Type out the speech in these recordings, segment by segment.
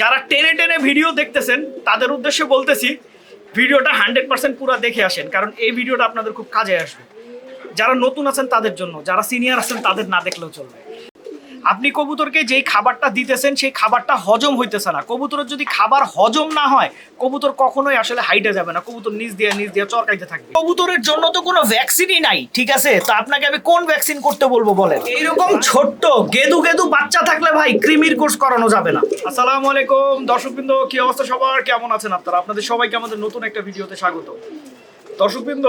যারা টেনে টেনে ভিডিও দেখতেছেন, তাদের উদ্দেশ্যে বলতেছি ভিডিওটা হান্ড্রেড পার্সেন্ট পুরো দেখে আসেন, কারণ এই ভিডিওটা আপনাদের খুব কাজে আসবে। যারা নতুন আছেন তাদের জন্য, যারা সিনিয়র আছেন তাদের না দেখলেও চলবে। আপনি কবুতরকে যেই খাবারটা দিতেছেন, সেই খাবারটা হজম হইতেছে না। কবুতরের যদি খাবার হজম না হয়, কবুতর কখনোই আসলে হাইটে যাবে না। কবুতর নিচ দিয়ে নিচ দিয়ে চরকাইতে থাকবে। কবুতরের জন্য তো কোনো ভ্যাকসিনই নাই, ঠিক আছে? তো আপনাকে আমি কোন ভ্যাকসিন করতে বলব বলেন? এইরকম ছোট্ট, গেদু গেদু বাচ্চা থাকলে ভাই ক্রিমির কোর্স করানো যাবে না। আসসালামু আলাইকুম। দর্শকবৃন্দ, কি অবস্থা সবার? কেমন আছেন আপনারা? আপনাদের সবাইকে আমাদের নতুন একটা ভিডিওতে স্বাগত। দর্শকবৃন্দ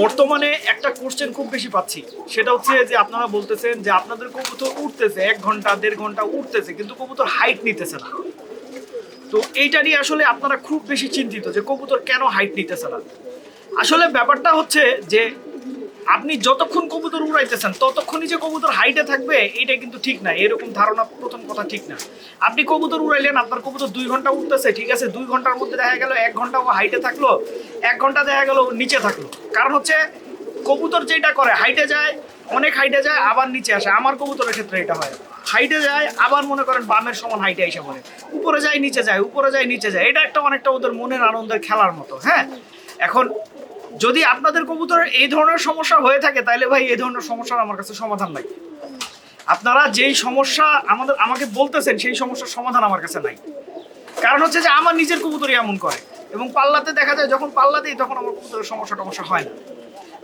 বর্তমানে একটা কোশ্চেন খুব বেশি পাচ্ছি। সেটা হচ্ছে যে আপনারা বলতেছেন যে আপনাদের কবুতর উঠতেছে, এক ঘণ্টা, দেড় ঘণ্টা উঠতেছে, কিন্তু কবুতর হাইট নিতেছে না। তো এইটা নিয়ে আসলে আপনারা খুব বেশি চিন্তিত যে কবুতর কেন হাইট নিতেছে না। আসলে ব্যাপারটা হচ্ছে যে আপনি যতক্ষণ কবুতর উড়াইতেছেন, ততক্ষণই যে কবুতর হাইটে থাকবে এটা কিন্তু ঠিক না। এরকম ধারণা, প্রথম কথা ঠিক না। আপনি কবুতর উড়াইলেন, আপনার কবুতর দুই ঘণ্টা উঠতেছে ঠিক আছে? দুই ঘণ্টার মধ্যে দেখা গেল, এক ঘণ্টা ও হাইটে থাকল, এক ঘণ্টা দেখা গেল নিচে থাকল। কারণ হচ্ছে, কবুতর যেটা করে হাইটে যায়, অনেক হাইটে যায়, আবার নিচে আসে। আমার কবুতরের ক্ষেত্রে এটা হয়। হাইটে যায়, আবার মনে করেন বামের সমান হাইটে এসে পড়ে। উপরে যায়, নিচে যায়, উপরে যায়, নিচে যায়। এটা একটা অনেকটা ওদের মনের আনন্দের খেলার মতো হ্যাঁ? এখন যদি আপনাদের কবুতরের এই ধরনের সমস্যা হয়ে থাকে তাহলে ভাই এই ধরনের সমস্যার আমার কাছে সমাধান নাই। আপনারা যেই সমস্যা আমাদের, আমাকে বলতেছেন, সেই সমস্যার সমাধান আমার কাছে নাই। কারণ হচ্ছে যে আমার নিজের কবুতরই এমন করে। এবং পাল্লাতে দেখা যায়, যখন পাল্লা দিই, তখন আমার কবুতরের সমস্যা টমস্যা হয় না।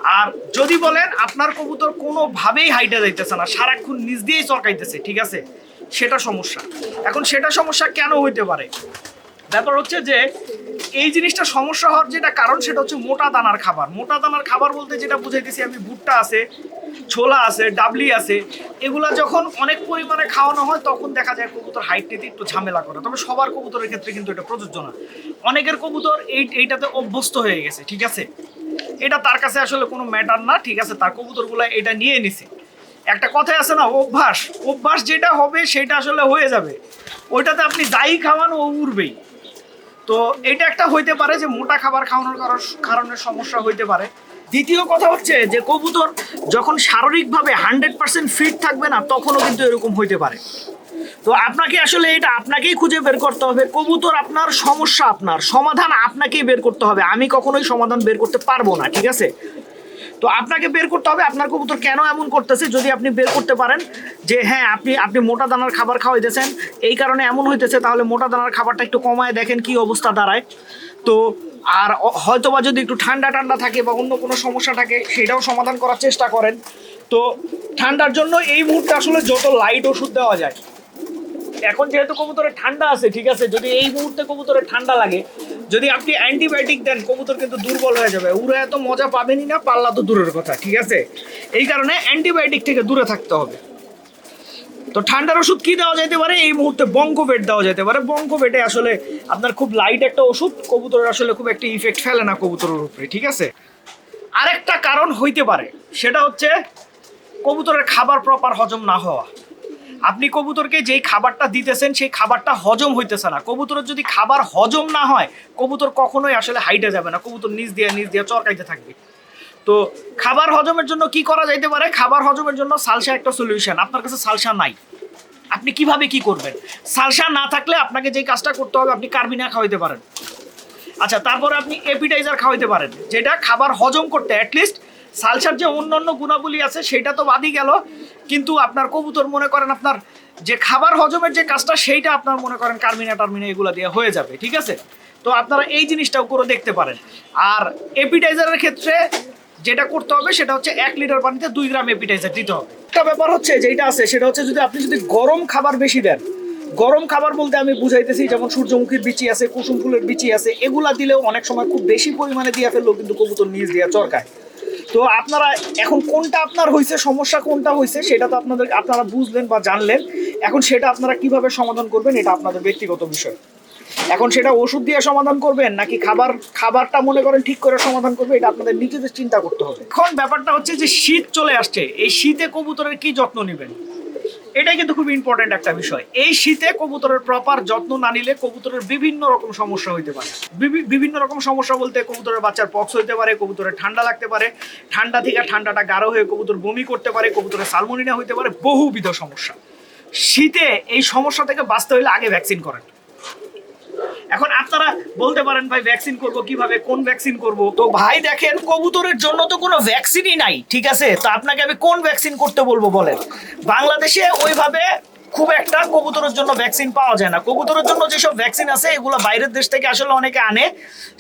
আর যদি বলেন, আপনার কবুতর কোনোভাবেই হাইটে যাইতেছে না, সারাক্ষণ নিজ দিয়েই চরকাইতেছে, ঠিক আছে? সেটা সমস্যা। এখন সেটা সমস্যা কেন হইতে পারে? ব্যাপার হচ্ছে যে এই জিনিসটা সমস্যা হওয়ার যেটা কারণ সেটা হচ্ছে মোটা দানার খাবার। মোটা দানার খাবার বলতে যেটা বুঝাইতেছি, আমি ভুট্টা আছে, ছোলা আছে, ডাবলি আছে, এগুলা যখন অনেক পরিমাণে খাওয়ানো হয়, তখন দেখা যায় কবুতর হাইট নিতে একটু ঝামেলা করে। তবে সবার কবুতরের ক্ষেত্রে কিন্তু এটা প্রযোজ্য না। অনেকের কবুতর এই, এইটাতে অভ্যস্ত হয়ে গেছে, ঠিক আছে? এটা তার কাছে আসলে কোনো ম্যাটার না, ঠিক আছে? তার কবুতরগুলো এটা নিয়ে নিছে। একটা কথাই আছে না, অভ্যাস। অভ্যাস যেটা হবে, সেটা আসলে হয়ে যাবে। ওইটাতে আপনি যাই খাওয়ান ও উড়বেই। তো এটা একটা হইতে পারে যে মোটা খাবার খাওয়ানোর কারণ- কারণে সমস্যা হইতে পারে। দ্বিতীয় কথা হচ্ছে যে কবুতর যখন শারীরিকভাবে হান্ড্রেড পার্সেন্ট ফিট থাকবে না, তখনও কিন্তু এরকম হইতে পারে। তো আপনাকে আসলে এটা আপনাকেই খুঁজে বের করতে হবে। কবুতর আপনার সমস্যা আপনার, সমাধান আপনাকেই বের করতে হবে। আমি কখনোই সমাধান বের করতে পারব না, ঠিক আছে? তো আপনাকে বের করতে হবে। আপনার কবুতর কেন এমন করতেছে? যদি আপনি বের করতে পারেন যে হ্যাঁ আপনি আপনি মোটা দানার খাবার খাওয়াইতেছেন, এই কারণে এমন হইতেছে, তাহলে মোটা দানার খাবারটা একটু কমায় দেখেন কি অবস্থা দাঁড়ায়। তো, আর অ- হয়তোবা যদি একটু ঠান্ডা ঠান্ডা থাকে বা অন্য কোনো সমস্যা থাকে, সেটাও সমাধান করার চেষ্টা করেন। তো, ঠান্ডার জন্য এই মুহূর্তে আসলে যত লাইট ওষুধ দেওয়া যায়। এখন যেহেতু কবুতরে ঠান্ডা আছে, ঠিক আছে, যদি এই মুহূর্তে কবুতরে ঠান্ডা লাগে যদি আপনি অ্যান্টিবায়োটিক দেন, কবুতর কিন্তু দুর্বল হয়ে যাবে। উড়ে এত মজা পাবেনই না, পাল্লা তো দূরের কথা, ঠিক আছে? এই কারণে অ্যান্টিবায়োটিক থেকে দূরে থাকতে হবে। তো ঠান্ডার ওষুধ কি দেওয়া যেতে পারে? এই মুহূর্তে বঙ্কোভেট দেওয়া যেতে পারে। বঙ্কোভেটে আসলে আপনার খুব লাইট একটা ওষুধ, কবুতরের আসলে খুব একটা ইফেক্ট ফেলে না কবুতরের উপরে, ঠিক আছে? আরেকটা কারণ হইতে পারে, সেটা হচ্ছে কবুতরের খাবার প্রপার হজম না হওয়া। আপনি কবুতরকে যেই খাবারটা দিতেছেন, সেই খাবারটা হজম হইতেছে না। কবুতরের যদি খাবার হজম না হয়, কবুতর কখনোই আসলে হাইটে যাবে না। কবুতর নিচ দিয়ে নিচ দিয়ে চরকাইতে থাকবে। তো খাবার হজমের জন্য কি করা যাইতে পারে? খাবার হজমের জন্য সালসা একটা সলিউশন আপনার কাছে সালসা নাই। আপনি কীভাবে কি করবেন? সালসা না থাকলে আপনাকে যেই কাজটা করতে হবে, আপনি কার্বিনা খাওয়াইতে পারেন। আচ্ছা তারপরে আপনি এপিটাইজার খাওয়াইতে পারেন, যেটা খাবার হজম করতে অ্যাটলিস্ট সালসার যে অন্যান্য গুণাবলী আছে, সেটা তো বাদই গেল। কিন্তু আপনার কবুতর মনে করেন আপনার যে খাবার হজমের যে কাজটা, সেইটা আপনার মনে করেন কার্মিনা টার্মিনা এগুলো দিয়ে হয়ে যাবে, ঠিক আছে? তো আপনারা এই জিনিসটাও করে দেখতে পারেন। আর এপিটাইজারের ক্ষেত্রে যেটা করতে হবে, সেটা হচ্ছে এক লিটার পানিতে দুই গ্রাম এপিটাইজার দিতে হবে। একটা ব্যাপার হচ্ছে যেটা আছে, সেটা হচ্ছে যদি আপনি যদি গরম খাবার বেশি দেন, গরম খাবার বলতে আমি বুঝাইতেছি, যেমন সূর্যমুখীর বিচি আছে, কুসুম ফুলের বিচি আছে, এগুলা দিলেও অনেক সময় খুব বেশি পরিমাণে দিয়ে ফেললেও কিন্তু কবুতর নিজ দিয়ে চরকায়। তো আপনারা এখন কোনটা আপনার হয়েছে সমস্যা কোনটা হয়েছে সেটা তো আপনাদের আপনারা বুঝলেন বা জানলেন। এখন সেটা আপনারা কীভাবে সমাধান করবেন, এটা আপনাদের ব্যক্তিগত বিষয়। এখন সেটা ওষুধ দিয়ে সমাধান করবেন, নাকি খাবার খাবারটা মনে করেন ঠিক করে সমাধান করবে এটা আপনাদের নিজেদের চিন্তা করতে হবে। এখন ব্যাপারটা হচ্ছে যে শীত চলে আসছে, এই শীতে কবুতরের কি যত্ন নেবেন? এটাই কিন্তু খুব ইম্পর্টেন্ট একটা বিষয়। এই শীতে কবুতরের প্রপার যত্ন না নিলে কবুতরের বিভিন্ন রকম সমস্যা হইতে পারে। বিভি- বিভিন্ন রকম সমস্যা বলতে কবুতরের বাচ্চার পক্স হইতে পারে, কবুতরের ঠান্ডা লাগতে পারে, ঠান্ডা থেকে ঠান্ডাটা গাঢ় হয়ে কবুতর বমি করতে পারে, কবুতরের সালমোনিনা হইতে পারে, বহুবিধ সমস্যা। শীতে এই সমস্যা থেকে বাঁচতে হলে আগে ভ্যাকসিন করেন। এখন আপনারা বলতে পারেন, ভাই ভ্যাকসিন করব কীভাবে? কোন ভ্যাকসিন করব? তো ভাই দেখেন, কবুতরের জন্য তো কোনো ভ্যাকসিনই নাই, ঠিক আছে? তো আপনাকে আমি কোন ভ্যাকসিন করতে বলব বলেন? বাংলাদেশে ওইভাবে খুব একটা কবুতরের জন্য ভ্যাকসিন পাওয়া যায় না। কবুতরের জন্য যেসব ভ্যাকসিন আছে, এগুলো বাইরের দেশ থেকে আসলে অনেকে আনে।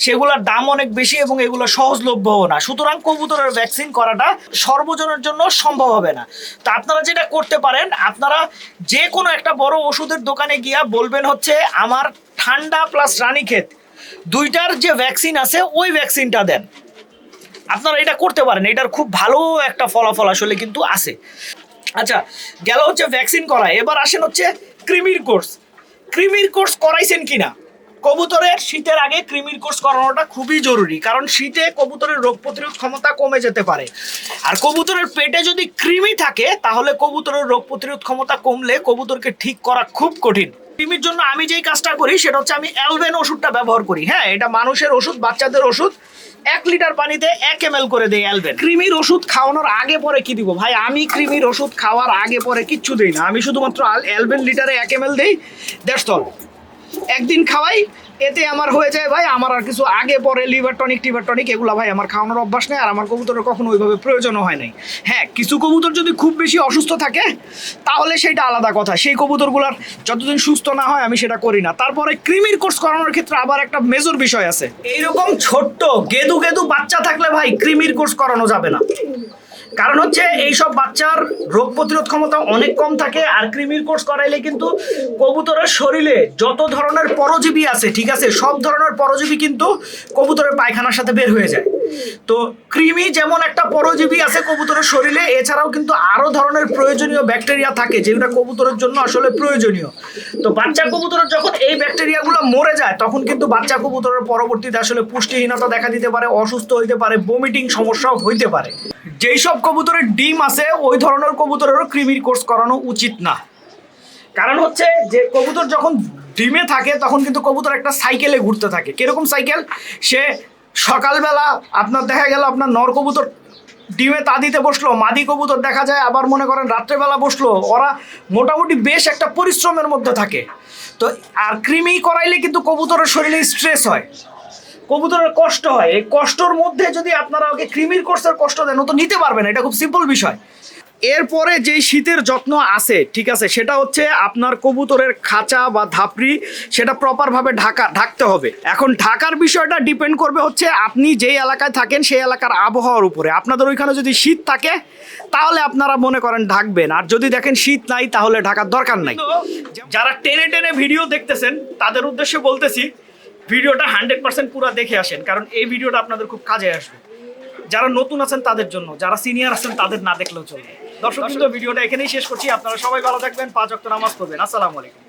সেগুলোর দাম অনেক বেশি এবং এগুলো সহজলভ্যও না। সুতরাং কবুতরের ভ্যাকসিন করাটা সর্বজনের জন্য সম্ভব হবে না। তো আপনারা যেটা করতে পারেন, আপনারা যে কোনো একটা বড় ওষুধের দোকানে গিয়া বলবেন হচ্ছে, আমার ঠান্ডা প্লাস রানীক্ষেত দুইটার যে ভ্যাকসিন আছে, ওই ভ্যাকসিনটা দেন। আপনারা এটা করতে পারেন। এটার খুব ভালো একটা ফলাফল আসলে কিন্তু আছে। আচ্ছা গেল হচ্ছে ভ্যাকসিন করা এবার আসেন হচ্ছে ক্রিমির কোর্স ক্রিমির কোর্স করাইছেন কিনা? কবুতরের শীতের আগে ক্রিমির কোর্স করানোটা খুবই জরুরি, কারণ শীতে কবুতরের রোগ প্রতিরোধ ক্ষমতা কমে যেতে পারে। আর কবুতরের পেটে যদি কৃমি থাকে, তাহলে কবুতরের রোগ প্রতিরোধ ক্ষমতা কমলে কবুতরকে ঠিক করা খুব কঠিন। কৃমির জন্য আমি যেই কাজটা করি, সেটা হচ্ছে আমি অ্যালভেন ওষুধটা ব্যবহার করি। হ্যাঁ এটা মানুষের ওষুধ, বাচ্চাদের ওষুধ। এক লিটার পানিতে এক এম করে দেয় অ্যালবেন। ক্রিমির ওষুধ খাওয়ানোর আগে পরে কি দিব? ভাই, আমি ক্রিমির ওষুধ খাওয়ার আগে পরে কিচ্ছু দিই না। আমি শুধুমাত্র অ্যালবেন লিটারে এক এম এল দিই, দ্যাটস একদিন খাওয়াই, এতে আমার হয়ে যায় ভাই, আমার আর কিছু আগে, পরে লিভার টনিক টিভার টনিক এগুলো ভাই আমার খাওয়ানোর অভ্যাস নেই, আর আমার কবুতরের কখনো ওইভাবে প্রয়োজনও হয় নাই। হ্যাঁ কিছু কবুতর যদি খুব বেশি অসুস্থ থাকে, তাহলে সেটা আলাদা কথা। সেই কবুতরগুলার যতদিন সুস্থ না হয়, আমি সেটা করি না। তারপরে ক্রিমির কোর্স করানোর ক্ষেত্রে আবার একটা মেজর বিষয় আছে। এইরকম ছোট্ট, গেদু গেদু বাচ্চা থাকলে ভাই ক্রিমির কোর্স করানো যাবে না। কারণ হচ্ছে এইসব বাচ্চার রোগ প্রতিরোধ ক্ষমতা অনেক কম থাকে, আর কৃমির কোর্স করাইলে কিন্তু কবুতরের শরীরে যত ধরনের পরজীবী আছে, ঠিক আছে, সব ধরনের পরজীবী কিন্তু কবুতরের পায়খানার সাথে বের হয়ে যায়। তো কৃমি যেমন একটা পরজীবী আছে কবুতরের শরীরে, এছাড়াও কিন্তু আরও ধরনের প্রয়োজনীয় ব্যাকটেরিয়া থাকে যেগুলো কবুতরের জন্য আসলে প্রয়োজনীয়। তো বাচ্চা কবুতরের যখন এই ব্যাকটেরিয়াগুলো মরে যায়, তখন কিন্তু বাচ্চা কবুতরের পরবর্তীতে আসলে পুষ্টিহীনতা দেখা দিতে পারে, অসুস্থ হইতে পারে বমিটিং সমস্যাও হইতে পারে। যেই সব কবুতরের ডিম আছে, ওই ধরনের কবুতরেরও কৃমির কোর্স করানো উচিত না। কারণ হচ্ছে যে কবুতর যখন ডিমে থাকে, তখন কিন্তু কবুতর একটা সাইকেলে ঘুরতে থাকে। কীরকম সাইকেল সে সকালবেলা আপনার দেখা গেল, আপনার নর কবুতর ডিমে তা দিতে বসল, মাদি কবুতর দেখা যায়, আবার মনে করেন রাত্রেবেলা বসল, ওরা মোটামুটি বেশ একটা পরিশ্রমের মধ্যে থাকে। তো, আর কৃমি করাইলে কিন্তু কবুতরের শরীরে স্ট্রেস হয়। কবুতরের কষ্ট হয়। এই কষ্টর মধ্যে যদি আপনারা ওকে কৃমির কোর্সের কষ্ট দেন, ও তো নিতে পারবেন এটা খুব সিম্পল বিষয়। এরপরে যেই শীতের যত্ন আছে, ঠিক আছে, সেটা হচ্ছে আপনার কবুতরের খাঁচা বা ধাপড়ি, সেটা প্রপারভাবে ঢাকা ঢাকতে হবে। এখন ঢাকার বিষয়টা ডিপেন্ড করবে হচ্ছে আপনি যেই এলাকায় থাকেন, সেই এলাকার আবহাওয়ার উপরে। আপনাদের ওইখানে যদি শীত থাকে, তাহলে আপনারা মনে করেন ঢাকবেন। আর যদি দেখেন শীত নাই, তাহলে ঢাকার দরকার নাই। যারা টেনে টেনে ভিডিও দেখতেছেন, তাদের উদ্দেশ্যে বলতেছি ভিডিওটা হান্ড্রেড পার্সেন্ট পুরো দেখে আসেন কারণ এই ভিডিওটা আপনাদের খুব কাজে আসবে। যারা নতুন আছেন তাদের জন্য যারা সিনিয়র আছেন তাদের না দেখলেও চলবে। দর্শক ভিডিওটা এখানেই শেষ করছি। আপনারা সবাই ভালো থাকবেন পাঁচ অক্ট নামাজ পড়বেন। আসসালামু আলাইকুম।